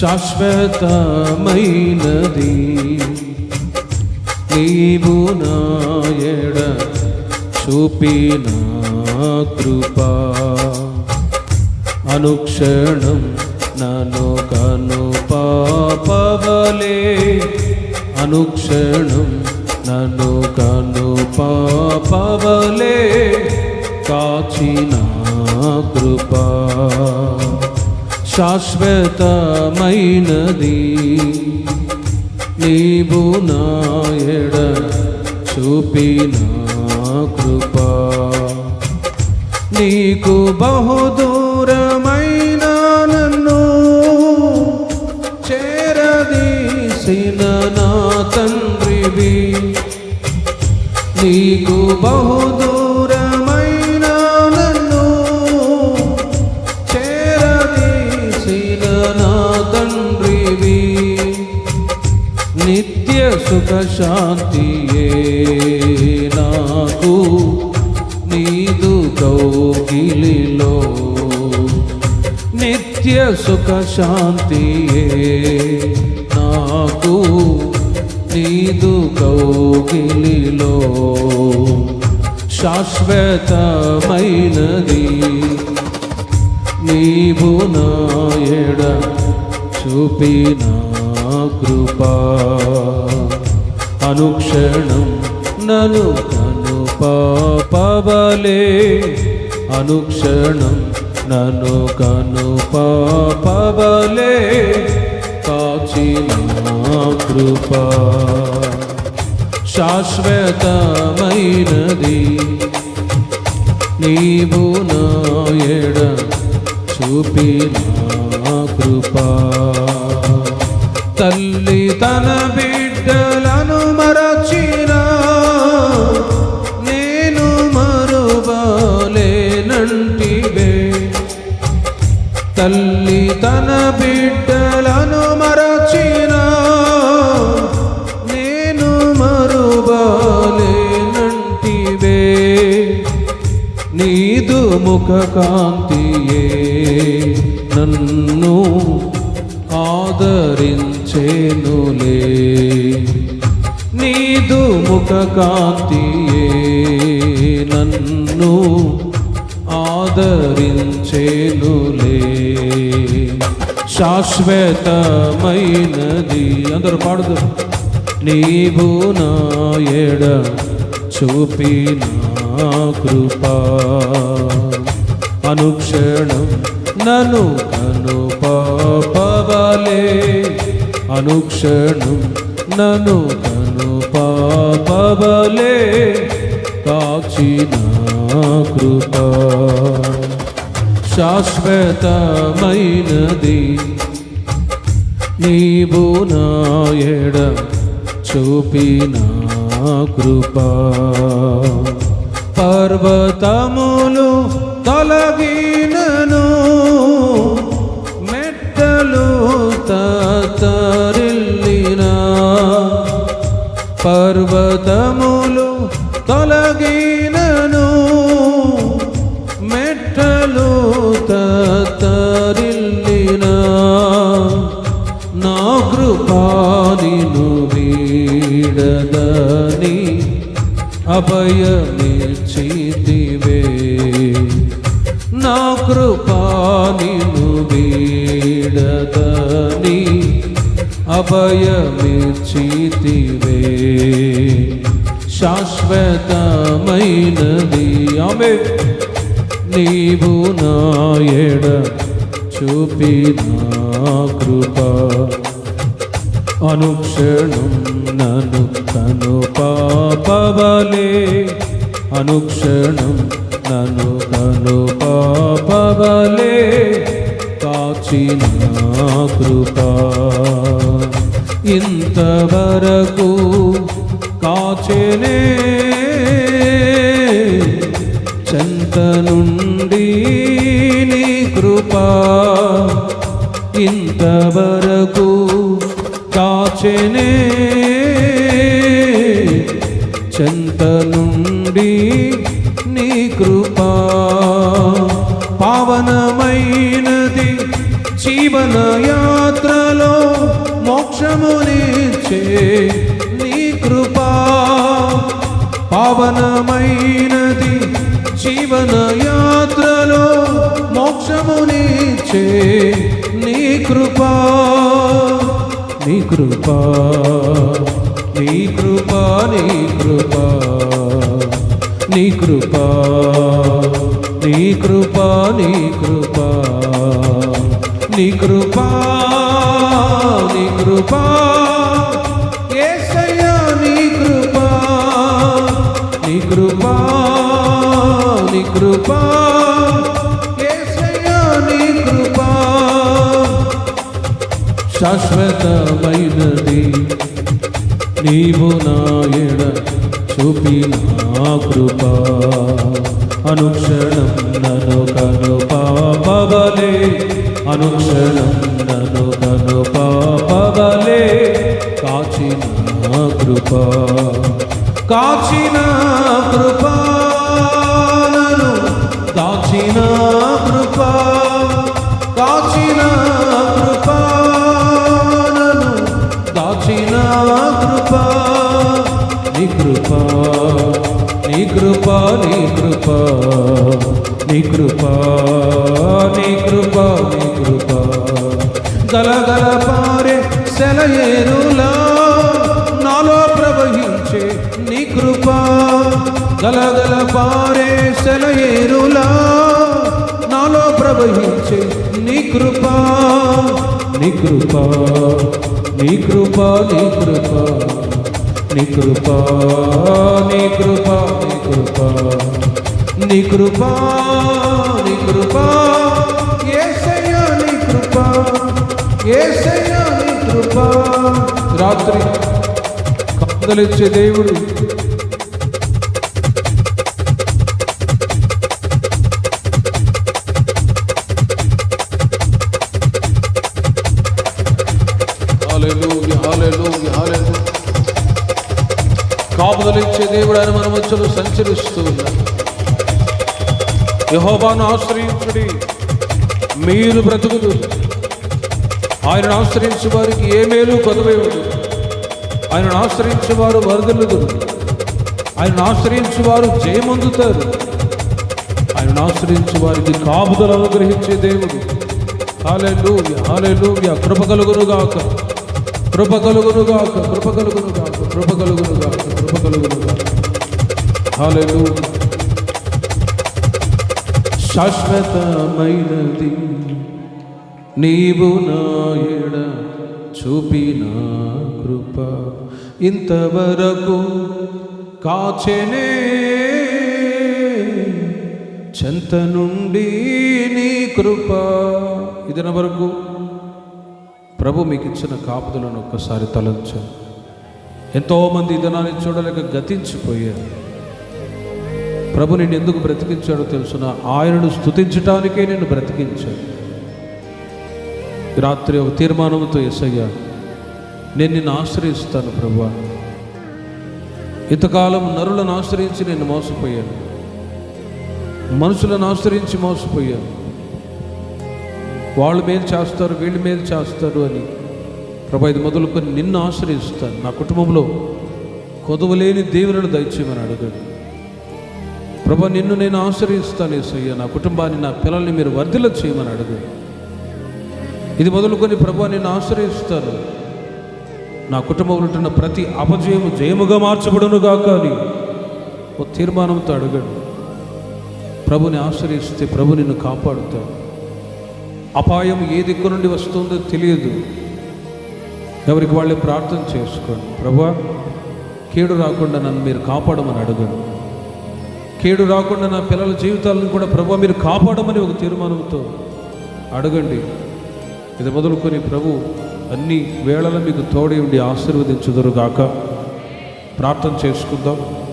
శాశ్వతమైనది. నీవు నాయడ చూపిన కృపా. అనుక్షణం నను కను పాపవలే. అనుక్షణం నను కను పాపవలే. కాచిన కృపా. శాశ్వతమైనది. నీవు నాయడ చూపిన కృపా. నీకు బహుదూరమైన నన్ను చేరదీసిన నా తండ్రివి. నీకు బహుదూ సుఖ శాంతియే నాకు. నీదు కౌగిలిలో నిత్య సుఖ శాంతియే నాకు. నీదు కౌగిలిలో శాశ్వతమైనది. నీవు నాయడ చూపిన కృపా అనుక్షణం నను తను పాపవలే. అనుక్షణం నను కను పాపవలే. కాచిన కృపా శాశ్వతమైనది. నీవు నాయడ చూపిన కృపా. తల్లి తన బిడ్డలను నీదు ముఖ కాంతియే నన్ను ఆదరించేనులే. నీదు ముఖ కాంతియే నన్ను ఆదరించేనులే. శాశ్వతమైనది అందరూ పాడుదు. నీవు నా ఎడ చూపినా కృపా. అనుక్షణం నను కను పాపవలే. అనుక్షణం నను కను పాపవలే. కాచిన కృపా. శాశ్వతమైనది నీవు నాయడ చూపిన కృపా. పర్వతములు తొలగినను. మెట్టలు తరిల్లిన పర్వతములు తొలగినను. మెట్టలు తరిల్లిన నా కృపాదిను వీడదని అభయం కృపానిను వీడదని అభయమిచ్చితివే. శాశ్వతమైనది ఆమె. నీవు నాయడ చూపిన కృప. అనుక్షణం నను తను పాపవలే. అనుక్షణం నను కను పాపవలే కాచిన కృపా. ఇంతవరకు కాచెనే చెంత నుండి పావనమైనది జీవన యాత్రలో మోక్షమునిచ్చే నీ కృపా. నీ కృపా. నీ కృపా నీ కృపా. నీ కృపా. నీ కృపా నీ కృపా. నీ కృపా నీ కృపా. కృపా నీ కృపా. నీ కృపా. శాశ్వతమైనది నీవు నాయడ చూపిన కృప. అనుక్షణం నను కను పాపవలే అనుక్షణం నను కను పాపవలే కాచిన కృప. కాచిన కృపాలను కాచిన కృప కాచిన కృపాలను కాచిన కృప నీ కృప నీ కృప నీ కృప నీ కృప నీ కృప నీ కృప. గలగల పారే సెలయేరులా గలగల పారే సెలయేరులా నాలో ప్రవహించే నీ కృప నీ కృప నీ కృప నీ కృప నీ కృప నీ కృప నీ కృప నీ కృప నీ కృప యేసయ్యా నీ కృప యేసయ్యా నీ కృప రాత్రి కందలిచ్చే దేవుడు హల్లెలూయా హల్లెలూయా. కాపుదలిచ్చే దేవుడు ఆయన మన మధ్యలో సంచరిస్తూ ఉన్నాడు. యహోబాను ఆశ్రయించుడి. మీరు బ్రతుకుదు ఆయనను ఆశ్రయించే వారికి ఏ మేలు కొదవేయదు ఆయనను ఆశ్రయించే వారు వరదలుదు ఆయనను ఆశ్రయించే వారు జయమందుతారు. ఆయనను ఆశ్రయించే వారికి కాపుదలు అనుగ్రహించే దేవుడు. హాలెలూయ హాలెలూయ కృప కలుగునుగాక. కృప కలుగునుగాక కృప కలుగునుగాక కృప కలుగునుగాక కృప కలుగునుగాక. హాలెలూయ శాశ్వతమైనది నీవు నాయడ చూపిన కృప. ఇంతవరకు కాచెనే చెంత నుండి నీ కృప. ఇదిన వరకు ప్రభు మీకు ఇచ్చిన కాపుదలను ఒక్కసారి తలంచండి. ఎంతోమంది దినాన్ని చూడలేక గతించిపోయారు. ప్రభు నేను ఎందుకు బ్రతికించాడో తెలుసున ఆయనను స్తుతించటానికే నేను బ్రతికించాను రాత్రి ఒక తీర్మానంతో ఎసయ్యా నేను నిన్ను ఆశ్రయిస్తాను ప్రభు. ఇంతకాలం నరులను ఆశ్రయించి నేను మోసపోయాను. మనుషులను ఆశ్రయించి మోసపోయాను. వాళ్ళు మేలు చేస్తారు వీళ్ళు మేలు చేస్తారు అని. ప్రభా ఇది మొదలుకొని నిన్ను ఆశ్రయిస్తాను. నా కుటుంబంలో కొదవలేని దేవులను దయచేయమని అడగండి ప్రభా నిన్ను నేను ఆశ్రయిస్తాను ఏసయ్య. నా కుటుంబాన్ని నా పిల్లల్ని మీరు వర్ధిల చేయమని అడగండి ఇది మొదలుకొని ప్రభా నిన్ను ఆశ్రయిస్తాను. నా కుటుంబంలో ఉంటున్న ప్రతి అపజయము జయముగా మార్చబడును గాక అని ఓ తీర్మానంతో అడగండి ప్రభుని ఆశ్రయిస్తే ప్రభు నిన్ను కాపాడుతాడు. అపాయం ఏ దిక్కు నుండి వస్తుందో తెలియదు. ఎవరికి వాళ్ళే ప్రార్థన చేసుకోండి. ప్రభా కీడు రాకుండా నన్ను మీరు కాపాడమని అడగండి. కీడు రాకుండా నా పిల్లల జీవితాలను కూడా ప్రభు మీరు కాపాడమని ఒక తీర్మానంతో అడగండి. ఇది మొదలుకొని ప్రభు అన్ని వేళల మీకు తోడి ఉండి ఆశీర్వదించుదురుగాక. ప్రార్థన చేసుకుందాం.